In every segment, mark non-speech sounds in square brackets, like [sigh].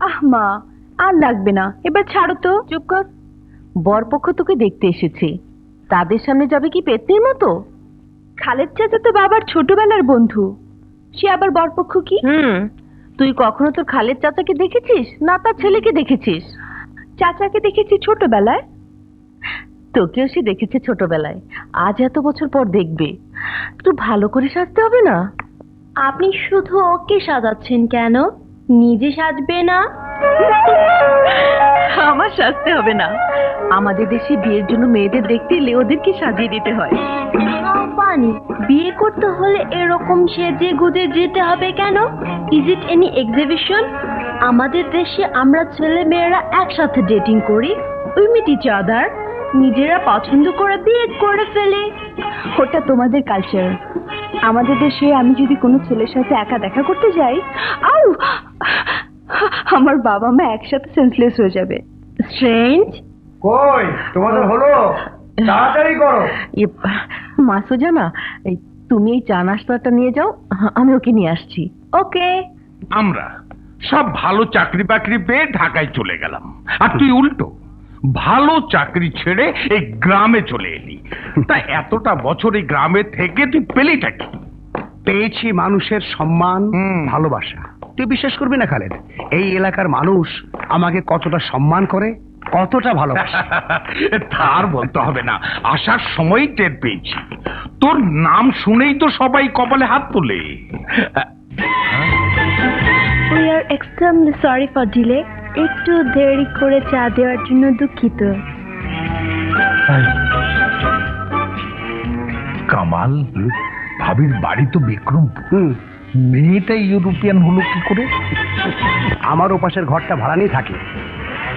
আহ মা আর লাগবে না। এবার ছাড়ো তো। চুপ কর। বরপক্ষ তোকে দেখতে এসেছে। তাদের সামনে যাবে কি পেতনির মতো? খালেদ চাচা তো বাবার ছোটবেলার বন্ধু। সে আবার বরপক্ষ কি? হুম তুই কখনো তোর খালের চাচাকে দেখেছিস? না তার ছেলেকে দেখেছিস? চাচাকে দেখেছি ছোটবেলায়। তোকেও সে দেখেছে ছোটবেলায়। আজ এত বছর পর দেখবে। একটু ভালো করে সাজতে হবে না? আপনি শুধু ওকে সাজাচ্ছেন কেন? নিজে সাজবে না? আমার সাজতে হবে না। আমাদের দেশে বিয়ের জন্য মেয়েদের দেখতে এলে ওদেরকে সাজিয়ে দিতে হয়। পানি বিয়ে করতে হলে এরকম সেজে গুজে যেতে হবে কেন? ইজ ইট এনি এক্সিবিশন আমাদের দেশে আমরা ছেলে মেয়েরা একসাথে ডেটিং করি উই মিট ইচ আদার নিজেরা পছন্দ করে বিয়ে করে ফেলে। ওটা তোমাদের কালচার আমাদের দেশে আমি যদি কোনো ছেলের সাথে একা দেখা করতে যাই আউ! আমার বাবা মা একসাথে সেন্সলেস হয়ে যাবে। স্ট্রেঞ্জ কই? তোমাদের হলো? তাড়াতাড়ি করো। মাসু জানা এই তুমি এই চা নাস্তাটা নিয়ে যাও আমি ওকে নিয়ে আসছি। ওকে আমরা সব ভালো চাকরি বাকরি পেয়ে ঢাকায় চলে গেলাম। আর তুই উল্টো ভালো চাকরি ছেড়ে এই গ্রামে চলে এলি। তা এতটা বছর এই গ্রামে থেকে তুই পেলিটা কি? পেয়েছি মানুষের সম্মান ভালোবাসা। তুই বিশ্বাস করবি না খালেদ? এই এলাকার মানুষ আমাকে কতটা সম্মান করে কতটা ভালো [laughs] তার বলতে হবে না। আসার সময় টের পেয়েছি। তোর নাম শুনেই তো সবাই কপালে হাত তোলে। We are extremely sorry for delay একটু দেরি করে চা দেওয়ার জন্য দুঃখিত। কামাল ভাবির বাড়ি তো বিক্রমপুর। হুম। মেয়েটা ইউরোপিয়ান হলো কি করে? আমার ওপাশের ঘরটা ভাড়া নিয়ে থাকে।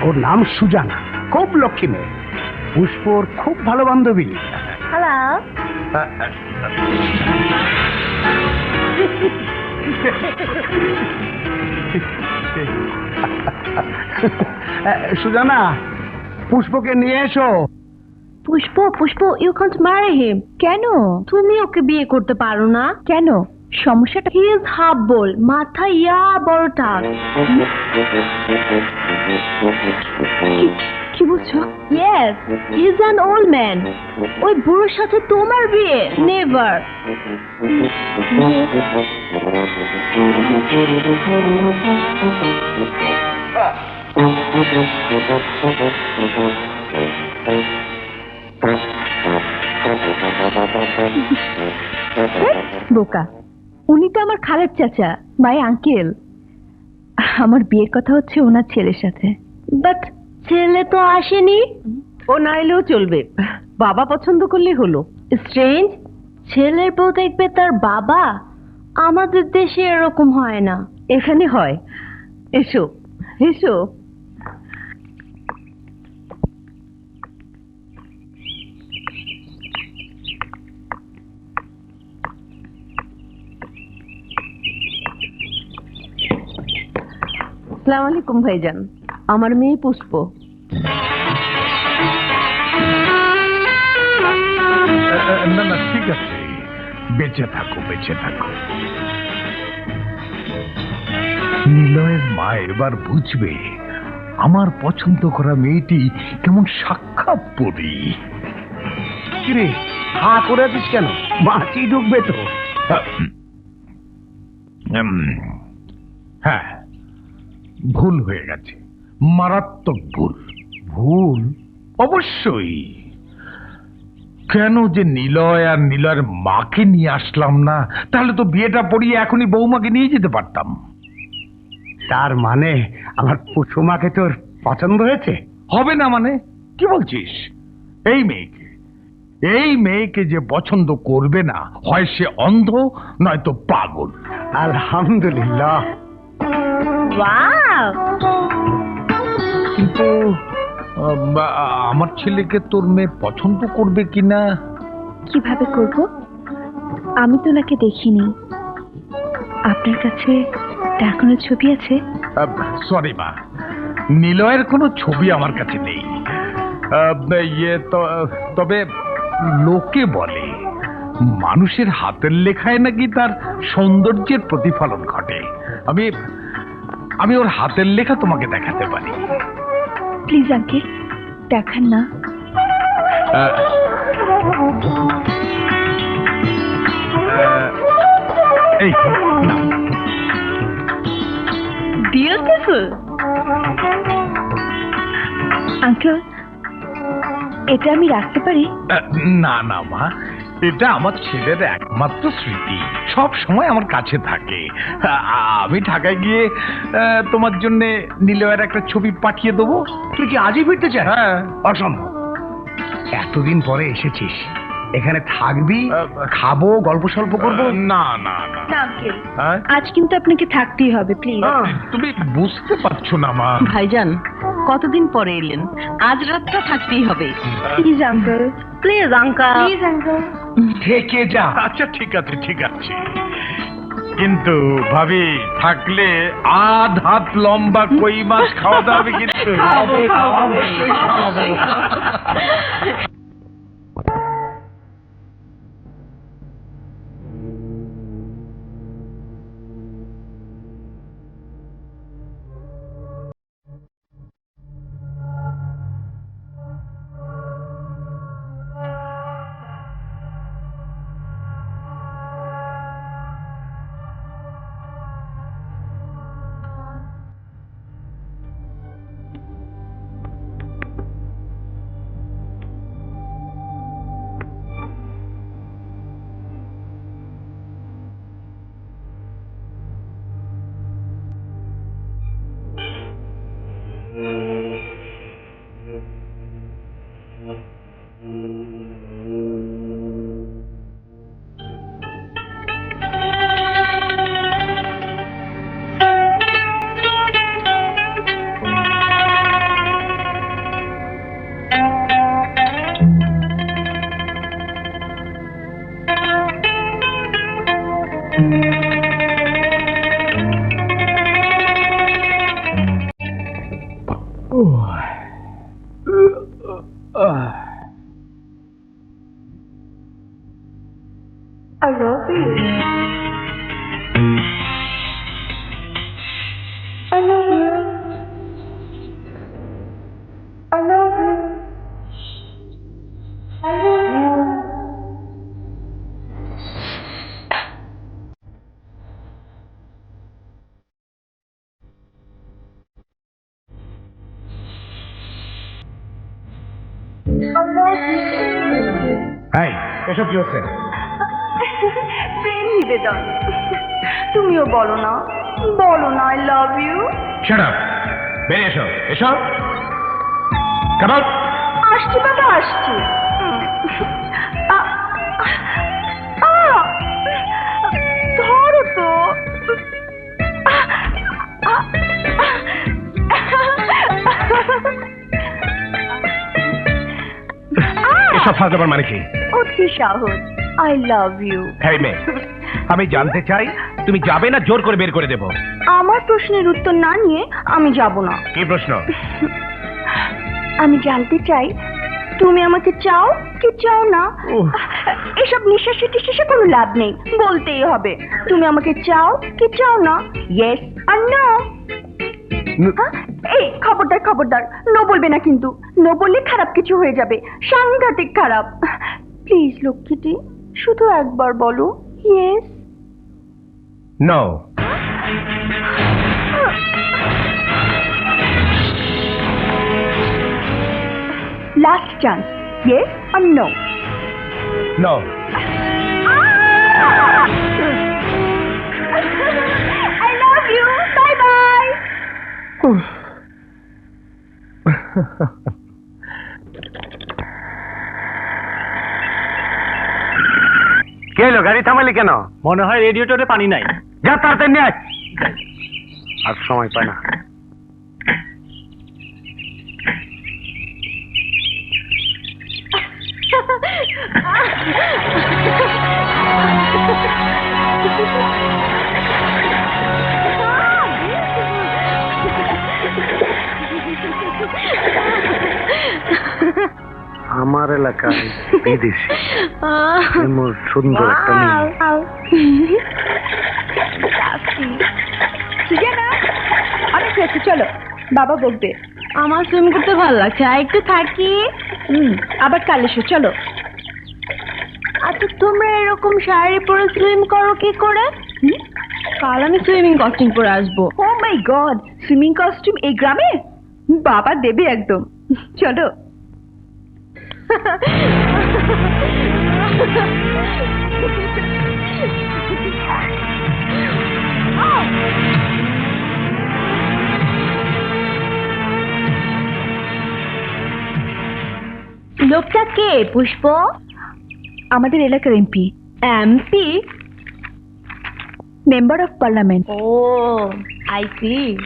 ওর নাম সুজানা খুব লক্ষ্মী মেয়ে। পুষ্পর খুব ভালো বান্ধবী। হ্যালো [laughs] সুজানা পুষ্পকে নিয়ে এসো। Pushpa Pushpa you can't marry him কেন? তুমি ওকে বিয়ে করতে পারো না। কেন? সমস্যাটা হি ইজ হাফ বল। মাথা ইয়া বড় টাক। কি বলছো? Yes is an old man ওই বুড়োর সাথে তোমার বিয়ে? নেভার [laughs] বোকা। উনি তো আমার খালের চাচা মাই আঙ্কেল আমার বিয়ের কথা হচ্ছে ওনার ছেলের সাথে। বাট ছেলে তো আসেনি। ও না এলেও চলবে। বাবা পছন্দ করলেই হলো। স্ট্রেঞ্জ ছেলের বউ দেখবে তার বাবা। আমাদের দেশে এরকম হয় না। এখানে হয়। এসো এসো। সালাম আলাইকুম ভাইজান। আমার মেয়ে পুষ্প। না না ঠিক আছে। বেঁচে থাকো বেঁচে থাকো। নিলয়ের মা এবার বুঝবে আমার পছন্দ করা মেয়েটি কেমন সাক্ষাৎ পড়ি কিরে হা করে আছিস কেন? মাছি ঢুকবে তো। হ্যাঁ ভুল হয়ে গেছে। মারাত্মক ভুল। ভুল অবশ্যই। কেন যে নিলয় আর নিলয়ের মাকে নিয়ে আসলাম না তাহলে তো বিয়েটা পড়িয়ে এখনই বৌমাকে নিয়ে যেতে পারতাম। তার মানে আমার পুষ্পমাকে তোর পছন্দ হয়েছে? হবে না মানে? কি বলছিস? এই মেয়েকে। এই মেয়েকে যে পছন্দ করবে না হয় সে অন্ধ নয়তো পাগল। আলহামদুলিল্লাহ। ওয়াও কিন্তু আহ, আমার ছেলেকে তোর মেয়ে পছন্দ করবে কিনা? কীভাবে করব? আমি তো ওনাকে দেখিনি। আপনার কাছে তার কোনো ছবি আছে? সরি মা। নিলয়ের কোনো ছবি আমার কাছে নেই। আহ, ইয়ে তো- তবে লোকে বলে মানুষের হাতের লেখায় নাকি তার সৌন্দর্যের প্রতিফলন ঘটে। আমি আমি ওর হাতের লেখা তোমাকে দেখাতে পারি। প্লিজ আঙ্কেল দেখান না। আহ, আহ, এই না বিউটিফুল আঙ্কেল এটা আমি রাখতে পারি? না না মা। এটা আমার ছেলের একমাত্র স্মৃতি। সব সময় আমার কাছে থাকে। আমি ঢাকায় গিয়ে তোমার জন্য নীলয়ের একটা ছবি পাঠিয়ে দেবো। তুই কি আজই ফিরতে চাস? হ্যাঁ। অসম্ভব। এতদিন পরে এসেছিস। এখানে থাকবি খাব গল্প সল্প করব? না না হ্যাঁ? আজ কিন্তু আপনাকে থাকতেই হবে প্লিজ তুমি বুঝতে পারছ না মা। ভাইজান কতদিন পরে এলেন? আজ রাতটা থাকতেই হবে। Please uncle please uncle please uncle থেকে যা। আচ্ছা ঠিক আছে ঠিক আছে। কিন্তু ভাবি থাকলে আধ হাত লম্বা কই মাছ খাওয়া দাওয়া হবে কিন্তু? এই, এসব কি হচ্ছে? [laughs] প্রেম নিবেদন তুমিও বলো না। বলো না I love you shut up বেরিয়ে এসো। এসো। কামাল আসছি বাবা আসছি! ধরো তো। আ! এসব ফাজলাবার মানে কি? অতি সাহস। আই লাভ ইউ হ্যাঁ মেয়ে। আমি জানতে চাই তুমি যাবে না জোর করে বের করে দেব? আমার প্রশ্নের উত্তর না নিয়ে আমি যাব না। কি প্রশ্ন? আমি জানতে চাই তুমি আমাকে চাও কি চাও না? এসব নিঃশ্বাসে টিশ্বাসে কোনো লাভ নেই বলতেই হবে। তুমি আমাকে চাও কি চাও না? ইয়েস আর নো। এই খবরদার খবরদার নো বলবে না কিন্তু। নো বললে খারাপ কিছু হয়ে যাবে সাংঘাতিক খারাপ। প্লিজ লক্ষ্মীটি শুধু একবার বলো yes no last chance yes R no no I love you. Bye bye. [laughs] কে এলো? গাড়ি থামালি কেন? মনে হয় রেডিয়েটরে পানি নাই। যা তাড়াতাড়ি নিয়ে আয়। আর সময় পায় না। আমার এলাকায় বিদেশি। সুন্দর একটা মেয়ে। চলো বাবা বকবে। আমার সুইম করতে ভালো লাগছে আর একটু থাকি। হুম আবার কাল এসো চলো। আচ্ছা তোমরা এরকম শাড়ি পরে সুইম করো কি করে? কাল আমি সুইমিং কস্টিউম পরে আসব। Oh my god swimming costume এই গ্রামে? বাবা দেবে একদম। চলো। [laughs] লোকটা কে পুষ্প? আমাদের এলাকার MP. MP? Member of parliament O I C